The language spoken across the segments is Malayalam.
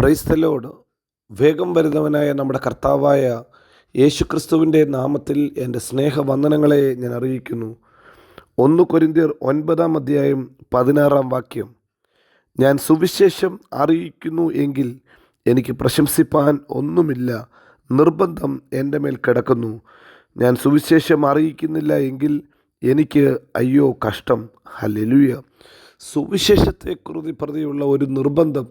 ക്രൈസ്തലോട് വേഗം വരുന്നവനായ നമ്മുടെ കർത്താവായ യേശുക്രിസ്തുവിന്റെ നാമത്തിൽ എന്റെ സ്നേഹവന്ദനങ്ങളെ ഞാൻ അറിയിക്കുന്നു. ഒന്ന് കൊരിന്തിയർ ഒൻപതാം അധ്യായം പതിനാറാം വാക്യം. ഞാൻ സുവിശേഷം അറിയിക്കുന്നു എങ്കിൽ എനിക്ക് പ്രശംസിപ്പാൻ ഒന്നുമില്ല. നിർബന്ധം എന്റെ മേൽ കിടക്കുന്നു. ഞാൻ സുവിശേഷം അറിയിക്കുന്നില്ല എങ്കിൽ എനിക്ക് അയ്യോ കഷ്ടം. ഹലലുയ സുവിശേഷത്തെക്കുറിച്ച് പ്രതിയുള്ള ഒരു നിർബന്ധം.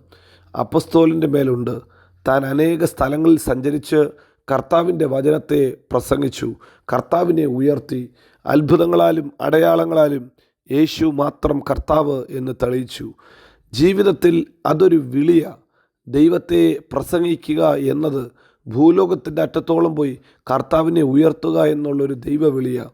അപ്പസ്തോലിന്റെ മേലുണ്ട്. താൻ അനേക സ്ഥലങ്ങളിൽ സഞ്ചരിച്ച് കർത്താവിന്റെ വചനത്തെ പ്രസംഗിച്ചു. കർത്താവിനെ ഉയർത്തി. അത്ഭുതങ്ങളാലും അടയാളങ്ങളാലും യേശു മാത്രം കർത്താവ് എന്ന് തെളിയിച്ചു. ജീവിതത്തിൽ അതൊരു വിളിയ ദൈവത്തെ പ്രസംഗിക്കുക എന്നത് ഭൂലോകത്തിന്റെ അറ്റത്തോളം പോയി കർത്താവിനെ ഉയർത്തുക എന്നുള്ളൊരു ദൈവവിളിയ.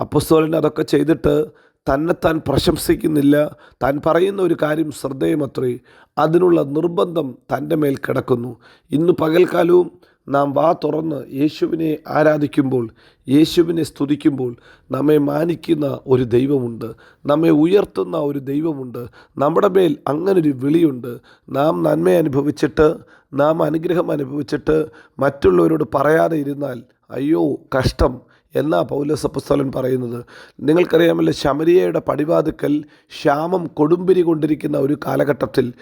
അപ്പസ്തോലൻ അതൊക്കെ ചെയ്തിട്ട് തന്നെത്താൻ പ്രശംസിക്കുന്നില്ല. താൻ പറയുന്ന ഒരു കാര്യം ശ്രദ്ധേയമത്രേ. അതിനുള്ള നിർബന്ധം തന്റെ മേൽ കിടക്കുന്നു. ഇന്ന് പകൽക്കാലവും നാം വാ തുറന്ന് യേശുവിനെ ആരാധിക്കുമ്പോൾ യേശുവിനെ സ്തുതിക്കുമ്പോൾ നമ്മെ മാനിക്കുന്ന ഒരു ദൈവമുണ്ട്. നമ്മെ ഉയർത്തുന്ന ഒരു ദൈവമുണ്ട്. നമ്മുടെ മേൽ അങ്ങനൊരു വിളിയുണ്ട്. നാം നന്മ അനുഭവിച്ചിട്ട് നാം അനുഗ്രഹം അനുഭവിച്ചിട്ട് മറ്റുള്ളവരോട് പറയാതെ ഇരുന്നാൽ അയ്യോ കഷ്ടം. എന്നാ പൗലസപ്പസ്തലൻ പറയുന്നത്? നിങ്ങൾക്കറിയാമല്ലോ ശമരിയയുടെ പടിവാതുക്കൽ ക്ഷാമം കൊടുമ്പിരി കൊണ്ടിരിക്കുന്ന ഒരു കാലഘട്ടത്തിൽ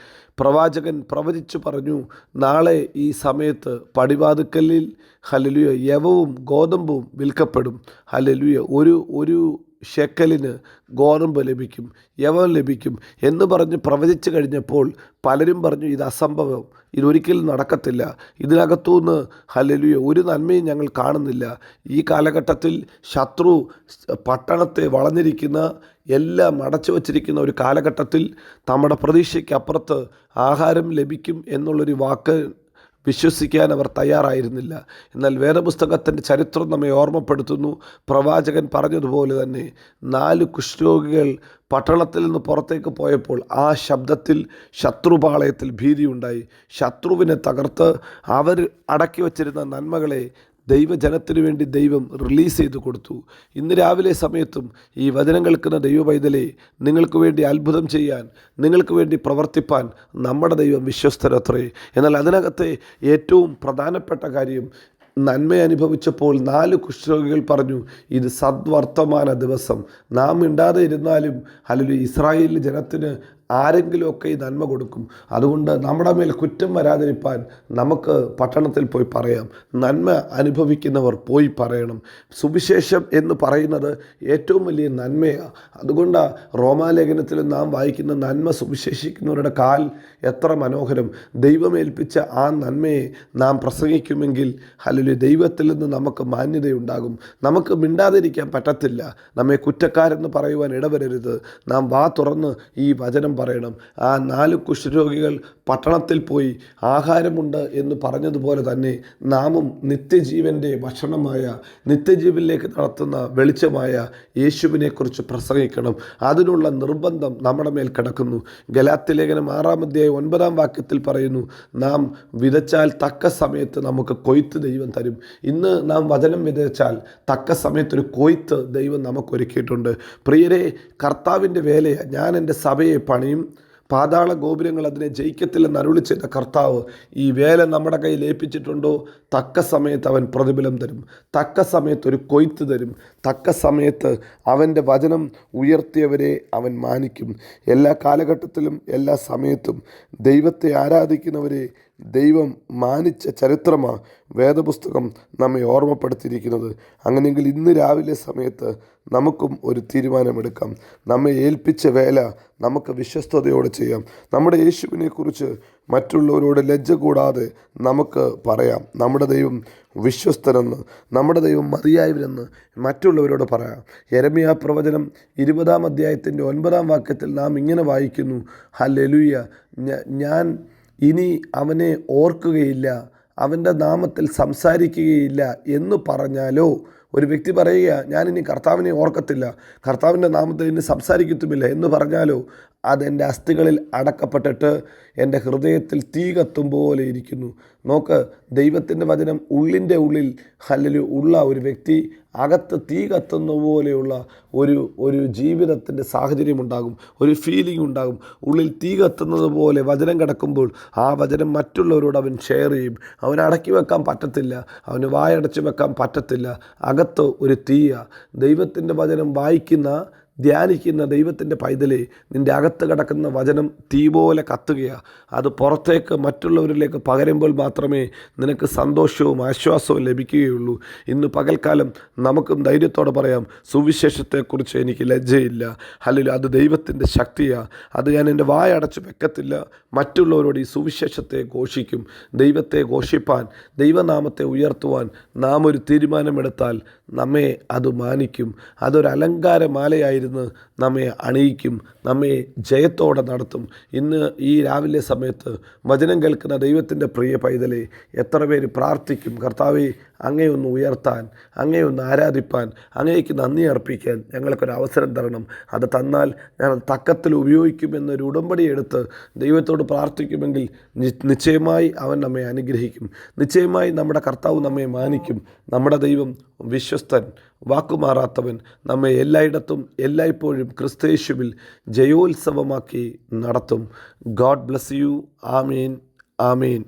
പ്രവാചകൻ പ്രവചിച്ചു പറഞ്ഞു നാളെ ഈ സമയത്ത് പടിവാതുക്കലിൽ ഹലലുയ യവവും ഗോതമ്പും വിൽക്കപ്പെടും. ഹലലുയ ഒരു ഒരു ഷെക്കലിന് ഗോതമ്പ് ലഭിക്കും യവം ലഭിക്കും. എന്ന് പറഞ്ഞ് പ്രവചിച്ചു കഴിഞ്ഞപ്പോൾ പലരും പറഞ്ഞു ഇത് അസംഭവം. ഇതൊരിക്കലും നടക്കത്തില്ല. ഇതിനകത്തുനിന്ന് ഹലലുയ ഒരു നന്മയും ഞങ്ങൾ കാണുന്നില്ല. ഈ കാലഘട്ടത്തിൽ ശത്രു പട്ടണത്തെ വളഞ്ഞിരിക്കുന്ന എല്ലാം അടച്ചു വച്ചിരിക്കുന്ന ഒരു കാലഘട്ടത്തിൽ നമ്മുടെ പ്രതീക്ഷയ്ക്കപ്പുറത്ത് ആഹാരം ലഭിക്കും എന്നുള്ളൊരു വാക്ക് വിശ്വസിക്കാൻ അവർ തയ്യാറായിരുന്നില്ല. എന്നാൽ വേദപുസ്തകത്തിന്റെ ചരിത്രം നമ്മെ ഓർമ്മപ്പെടുത്തുന്നു. പ്രവാചകൻ പറഞ്ഞതുപോലെ തന്നെ നാല് കുഷ്ഠരോഗികൾ പട്ടണത്തിൽ നിന്ന് പുറത്തേക്ക് പോയപ്പോൾ ആ ശബ്ദത്തിൽ ശത്രുപാളയത്തിൽ ഭീതിയുണ്ടായി. ശത്രുവിനെ തകർത്ത് അവർ അടക്കി വച്ചിരുന്ന നന്മകളെ ദൈവജനത്തിനു വേണ്ടി ദൈവം റിലീസ് ചെയ്തു കൊടുത്തു. ഇന്ന് രാവിലെ സമയത്തും ഈ വചനം കേൾക്കുന്ന ദൈവ പൈതലെ നിങ്ങൾക്ക് വേണ്ടി അത്ഭുതം ചെയ്യാൻ നിങ്ങൾക്ക് വേണ്ടി പ്രവർത്തിപ്പാൻ നമ്മുടെ ദൈവം വിശ്വസ്തരത്രേ. എന്നാൽ അതിനകത്തെ ഏറ്റവും പ്രധാനപ്പെട്ട കാര്യം നന്മ അനുഭവിച്ചപ്പോൾ നാല് കുഷ്ഠരോഗികൾ പറഞ്ഞു ഇത് സദ്വർത്തമാന ദിവസം. നാം മിണ്ടാതെ ഇരുന്നാലും അല്ലെങ്കിൽ ഇസ്രായേൽ ജനത്തിന് ആരെങ്കിലുമൊക്കെ ഈ നന്മ കൊടുക്കും. അതുകൊണ്ട് നമ്മുടെ മേൽ കുറ്റം വരാതിരിപ്പാൻ നമുക്ക് പട്ടണത്തിൽ പോയി പറയാം. നന്മ അനുഭവിക്കുന്നവർ പോയി പറയണം. സുവിശേഷം എന്ന് പറയുന്നത് ഏറ്റവും വലിയ നന്മയാണ് അതുകൊണ്ട് റോമാലേഖനത്തിൽ നാം വായിക്കുന്ന നന്മ സുവിശേഷിക്കുന്നവരുടെ കാൽ എത്ര മനോഹരം. ദൈവമേൽപ്പിച്ച ആ നന്മയെ നാം പ്രസംഗിക്കുമെങ്കിൽ അല്ലെങ്കിൽ ദൈവത്തിൽ നിന്ന് നമുക്ക് മാന്യതയുണ്ടാകും. നമുക്ക് മിണ്ടാതിരിക്കാൻ പറ്റത്തില്ല. നമ്മെ കുറ്റക്കാരെന്ന് പറയുവാൻ ഇടവരരുത്. നാം വാ തുറന്ന് ഈ വചനം പറയണം. ആ നാല് കുഷ്ഠരോഗികൾ പട്ടണത്തിൽ പോയി ആഹാരമുണ്ട് എന്ന് പറഞ്ഞതുപോലെ തന്നെ നാമും നിത്യജീവന്റെ ഭക്ഷണമായ നിത്യജീവനിലേക്ക് നടത്തുന്ന വെളിച്ചമായ യേശുവിനെക്കുറിച്ച് പ്രസംഗിക്കണം. അതിനുള്ള നിർബന്ധം നമ്മുടെ മേൽ കിടക്കുന്നു. ഗലാത്തി ലേഖനം ആറാം അധ്യായം ഒൻപതാം വാക്യത്തിൽ പറയുന്നു നാം വിതച്ചാൽ തക്ക സമയത്ത് നമുക്ക് കൊയ്ത്ത് ദൈവം തരും. ഇന്ന് നാം വചനം വിതച്ചാൽ തക്ക സമയത്ത് ഒരു കൊയ്ത്ത് ദൈവം നമുക്ക് ഒരുക്കിയിട്ടുണ്ട്. പ്രിയരെ കർത്താവിന്റെ വേലയാണ് ഞാൻ എന്റെ സഭയെ പണിയും പാതാള ഗോപുരങ്ങൾ അതിനെ ജയിക്കത്തില്ലെന്ന് അരുളി ചെയ്ത കർത്താവ് ഈ വേല നമ്മുടെ കയ്യിൽ ഏൽപ്പിച്ചിട്ടുണ്ടോ? തക്ക സമയത്ത് അവൻ പ്രതിഫലം തരും. തക്ക സമയത്ത് ഒരു കൊയ്ത്ത് തരും. തക്ക സമയത്ത് അവന്റെ വചനം ഉയർത്തിയവരെ അവൻ മാനിക്കും. എല്ലാ കാലഘട്ടത്തിലും എല്ലാ സമയത്തും ദൈവത്തെ ആരാധിക്കുന്നവരെ ദൈവം മാനിച്ച ചരിത്രമാണ് വേദപുസ്തകം നമ്മെ ഓർമ്മപ്പെടുത്തിയിരിക്കുന്നത്. അങ്ങനെയെങ്കിൽ ഇന്ന് രാവിലെ സമയത്ത് നമുക്കും ഒരു തീരുമാനമെടുക്കാം. നമ്മെ ഏൽപ്പിച്ച വേല നമുക്ക് വിശ്വസ്തയോടെ ചെയ്യാം. നമ്മുടെ യേശുവിനെക്കുറിച്ച് മറ്റുള്ളവരോട് ലജ്ജ കൂടാതെ നമുക്ക് പറയാം. നമ്മുടെ ദൈവം വിശ്വസ്തനെന്ന് നമ്മുടെ ദൈവം മതിയായവരെന്ന് മറ്റുള്ളവരോട് പറയാം. യരമിയ പ്രവചനം ഇരുപതാം അധ്യായത്തിന്റെ ഒൻപതാം വാക്യത്തിൽ നാം ഇങ്ങനെ വായിക്കുന്നു. ഹല്ലെലുയ്യ ഞാൻ ഇനി അവനെ ഓർക്കുകയില്ല അവന്റെ നാമത്തിൽ സംസാരിക്കുകയില്ല എന്ന് പറഞ്ഞാലോ? ഒരു വ്യക്തി പറയുക ഞാനിനി കർത്താവിനെ ഓർക്കത്തില്ല കർത്താവിന്റെ നാമത്തിൽ ഇനി സംസാരിക്കത്തുമില്ല എന്ന് പറഞ്ഞാലോ അതെന്റെ അസ്ഥികളിൽ അടക്കപ്പെട്ടിട്ട് എന്റെ ഹൃദയത്തിൽ തീ കത്തും പോലെ ഇരിക്കുന്നു. നോക്ക് ദൈവത്തിന്റെ വചനം ഉള്ളിന്റെ ഉള്ളിൽ അല്ലെങ്കിൽ ഉള്ള ഒരു വ്യക്തി അകത്ത് തീ കത്തുന്ന പോലെയുള്ള ഒരു ഒരു ജീവിതത്തിന്റെ സാഹചര്യം ഉണ്ടാകും ഒരു ഫീലിംഗ് ഉണ്ടാകും. ഉള്ളിൽ തീ കത്തുന്നത് പോലെ വചനം കിടക്കുമ്പോൾ ആ വചനം മറ്റുള്ളവരോട് അവൻ ഷെയർ ചെയ്യും. അവൻ അടക്കി വെക്കാൻ പറ്റത്തില്ല അവന് വായടച്ച് വെക്കാൻ പറ്റത്തില്ല അകത്ത് ഒരു തീയ ദൈവത്തിന്റെ വചനം വായിക്കുന്ന ധ്യാനിക്കുന്ന ദൈവത്തിന്റെ പൈതലെ നിന്റെ അകത്ത് കിടക്കുന്ന വചനം തീ പോലെ കത്തുകയാണ് അത് പുറത്തേക്ക് മറ്റുള്ളവരിലേക്ക് പകരുമ്പോൾ മാത്രമേ നിനക്ക് സന്തോഷവും ആശ്വാസവും ലഭിക്കുകയുള്ളൂ. ഇന്ന് പകൽക്കാലം നമുക്കും ധൈര്യത്തോടെ പറയാം സുവിശേഷത്തെക്കുറിച്ച് എനിക്ക് ലജ്ജയില്ല. അല്ലെങ്കിൽ അത് ദൈവത്തിന്റെ ശക്തിയാണ് അത് ഞാൻ എന്റെ വായ അടച്ച് വെക്കത്തില്ല. മറ്റുള്ളവരോട് ഈ സുവിശേഷത്തെ ഘോഷിക്കും. ദൈവത്തെ ഘോഷിപ്പാൻ ദൈവനാമത്തെ ഉയർത്തുവാൻ നാം ഒരു തീരുമാനമെടുത്താൽ നമ്മെ അത് മാനിക്കും. അതൊരു അലങ്കാരമാലയായിരുന്നു ഇരുന്ന് നമ്മെ അണിയിക്കും നമ്മെ ജയത്തോടെ നടത്തും. ഇന്ന് ഈ രാവിലെ സമയത്ത് വചനം കേൾക്കുന്ന ദൈവത്തിന്റെ പ്രിയ പൈതലെ എത്ര പേര് പ്രാർത്ഥിക്കും? കർത്താവെ അങ്ങേ ഒന്ന് ഉയർത്താൻ അങ്ങേ ഒന്ന് ആരാധിപ്പാൻ അങ്ങേക്ക് നന്ദി അർപ്പിക്കാൻ ഞങ്ങൾക്കൊരു അവസരം തരണം. അത് തന്നാൽ ഞാൻ അത് തക്കത്തിൽ ഉപയോഗിക്കുമെന്നൊരു ഉടമ്പടി എടുത്ത് ദൈവത്തോട് പ്രാർത്ഥിക്കുമെങ്കിൽ നിശ്ചയമായി അവൻ നമ്മെ അനുഗ്രഹിക്കും. നിശ്ചയമായി നമ്മുടെ കർത്താവ് നമ്മെ മാനിക്കും. നമ്മുടെ ദൈവം വിശ്വസ്തൻ വാക്കുമാറാത്തവൻ നമ്മെ എല്ലായിടത്തും എല്ലായ്പ്പോഴും ക്രിസ്തയേശുവിൽ ജയോത്സവമാക്കി നടത്തും. ഗോഡ് ബ്ലസ് യു ആമീൻ ആമീൻ